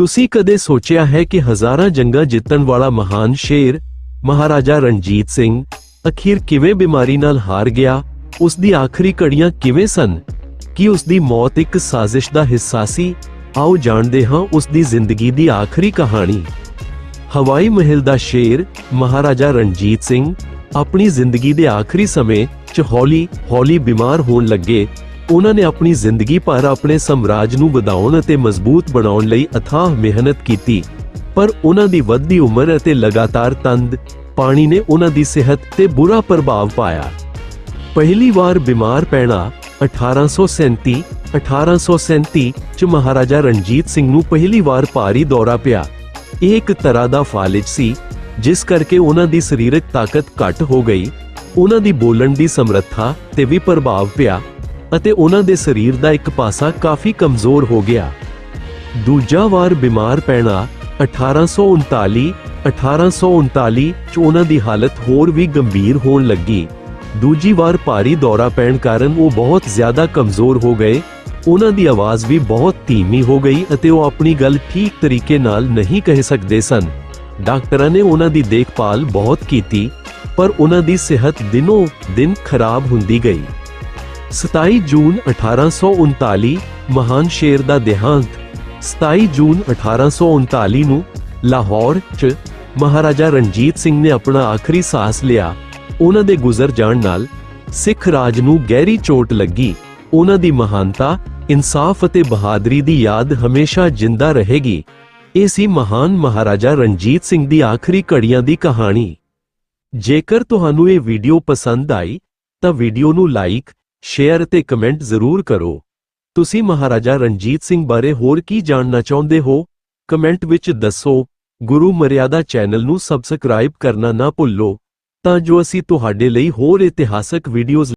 ਤੁਸੀਂ ਕਦੇ ਸੋਚਿਆ ਹੈ ਕਿ ਹਜ਼ਾਰਾਂ ਜੰਗਾਂ ਜਿੱਤਣ ਵਾਲਾ ਮਹਾਨ ਸ਼ੇਰ, ਮਹਾਰਾਜਾ ਰਣਜੀਤ ਸਿੰਘ, ਅਖੀਰ ਕਿਵੇਂ ਬਿਮਾਰੀ ਨਾਲ ਹਾਰ ਗਿਆ ਉਸ ਦੀ ਆਖਰੀ ਘੜੀਆਂ ਕਿਵੇਂ ਸਨ? ਕੀ ਉਸ ਦੀ ਮੌਤ ਇੱਕ ਸਾਜ਼ਿਸ਼ ਦਾ ਹਿੱਸਾ ਸੀ? ਆਓ ਜਾਣਦੇ ਹਾਂ ਉਸ ਦੀ ਜ਼ਿੰਦਗੀ ਦੀ ਆਖਰੀ ਕਹਾਣੀ। ਹਵਾਈ ਮਹਿਲ ਦਾ ਸ਼ੇਰ, ਮਹਾਰਾਜਾ ਰਣਜੀਤ ਸਿੰਘ, ਆਪਣੀ ਜ਼ਿੰਦਗੀ ਦੇ ਆਖਰੀ ਸਮੇਂ 'ਚ ਹੌਲੀ ਹੌਲੀ ਬਿਮਾਰ ਹੋਣ ਲੱਗੇ ਉਹਨਾਂ ਨੇ ਆਪਣੀ ਜ਼ਿੰਦਗੀ ਭਰ ਆਪਣੇ ਸਾਮਰਾਜ ਨੂੰ ਵਧਾਉਣ ਅਤੇ ਮਜ਼ਬੂਤ ਬਣਾਉਣ ਲਈ ਅਥਾਹ ਮਿਹਨਤ ਕੀਤੀ। ਪਰ ਉਹਨਾਂ ਦੀ ਵੱਧਦੀ ਉਮਰ ਅਤੇ ਲਗਾਤਾਰ ਤੰਦ, ਪਾਣੀ ਨੇ ਉਹਨਾਂ ਦੀ ਸਿਹਤ ਤੇ ਬੁਰਾ ਪ੍ਰਭਾਵ ਪਾਇਆ। ਪਹਿਲੀ ਵਾਰ ਬਿਮਾਰ ਪੈਣਾ 1837 1837 ਚ ਮਹਾਰਾਜਾ ਰਣਜੀਤ ਸਿੰਘ ਨੂੰ ਪਹਿਲੀ ਵਾਰ ਭਾਰੀ ਦੌਰਾ ਪਿਆ। ਇਹ ਇੱਕ ਤਰ੍ਹਾਂ ਦਾ ਫਾਲਿਜ ਸੀ, ਜਿਸ ਕਰਕੇ ਉਹਨਾਂ ਦੀ ਸਰੀਰਕ ਤਾਕਤ ਘੱਟ ਹੋ ਗਈ। ਉਹਨਾਂ ਦੀ ਬੋਲਣ ਦੀ ਸਮਰੱਥਾ ਤੇ ਵੀ ਪ੍ਰਭਾਵ ਪਿਆ। ਅਤੇ ਉਹਨਾਂ ਦੇ ਸਰੀਰ ਦਾ ਇੱਕ ਪਾਸਾ ਕਾਫੀ ਕਮਜ਼ੋਰ ਹੋ ਗਿਆ। ਦੂਜਾ ਵਾਰ ਬਿਮਾਰ ਪੈਣਾ 1839 1839 ਚ ਉਹਨਾਂ ਦੀ ਹਾਲਤ ਹੋਰ ਵੀ ਗੰਭੀਰ ਹੋਣ ਲੱਗੀ। ਦੂਜੀ ਵਾਰ ਭਾਰੀ ਦੌਰਾ ਪੈਣ ਕਾਰਨ ਉਹ ਬਹੁਤ ਜ਼ਿਆਦਾ ਕਮਜ਼ੋਰ ਹੋ ਗਏ। ਉਹਨਾਂ ਦੀ ਆਵਾਜ਼ ਵੀ ਬਹੁਤ ਧੀਮੀ ਹੋ ਗਈ ਅਤੇ ਉਹ ਆਪਣੀ ਗੱਲ ਠੀਕ ਤਰੀਕੇ ਨਾਲ ਨਹੀਂ ਕਹਿ ਸਕਦੇ ਸਨ। ਡਾਕਟਰਾਂ ਨੇ ਉਹਨਾਂ ਦੀ ਦੇਖਭਾਲ ਬਹੁਤ ਕੀਤੀ, ਪਰ ਉਹਨਾਂ ਦੀ ਸਿਹਤ ਦਿਨੋਂ ਦਿਨ ਖਰਾਬ ਹੁੰਦੀ ਗਈ। 27 ਜੂਨ 1839 ਮਹਾਨ ਸ਼ੇਰ ਦਾ ਦੇਹਾਂਤ। 27 ਜੂਨ 1839 ਨੂੰ ਲਾਹੌਰ 'ਚ ਮਹਾਰਾਜਾ ਰਣਜੀਤ ਸਿੰਘ ਨੇ ਆਪਣਾ ਆਖਰੀ ਸਾਹ ਲਿਆ। ਉਹਨਾਂ ਦੇ ਗੁਜ਼ਰ ਜਾਣ ਨਾਲ ਸਿੱਖ ਰਾਜ ਨੂੰ ਗਹਿਰੀ ਚੋਟ ਲੱਗੀ। ਉਹਨਾਂ ਦੀ ਮਹਾਨਤਾ, ਇਨਸਾਫ ਅਤੇ ਬਹਾਦਰੀ ਦੀ ਯਾਦ ਹਮੇਸ਼ਾ ਜਿੰਦਾ ਰਹੇਗੀ। ਇਹ ਸੀ ਮਹਾਨ ਮਹਾਰਾਜਾ ਰਣਜੀਤ ਸਿੰਘ ਦੀ ਆਖਰੀ ਘੜੀਆਂ ਦੀ ਕਹਾਣੀ। ਜੇਕਰ ਤੁਹਾਨੂੰ ਇਹ ਵੀਡੀਓ ਪਸੰਦ ਆਈ, ਤਾਂ ਵੀਡੀਓ ਨੂੰ ਲਾਈਕ ਸ਼ੇਅਰ ਅਤੇ ਕਮੈਂਟ ਜ਼ਰੂਰ ਕਰੋ। ਤੁਸੀਂ ਮਹਾਰਾਜਾ ਰਣਜੀਤ ਸਿੰਘ ਬਾਰੇ ਹੋਰ ਕੀ ਜਾਣਨਾ ਚਾਹੁੰਦੇ ਹੋ? ਕਮੈਂਟ ਵਿੱਚ ਦੱਸੋ। ਗੁਰੂ ਮਰਿਆਦਾ ਚੈਨਲ ਨੂੰ ਸਬਸਕ੍ਰਾਈਬ ਕਰਨਾ ਨਾ ਭੁੱਲੋ। ਤਾਂ ਜੋ ਅਸੀਂ ਤੁਹਾਡੇ ਲਈ ਹੋਰ ਇਤਿਹਾਸਕ ਵੀਡੀਓਜ਼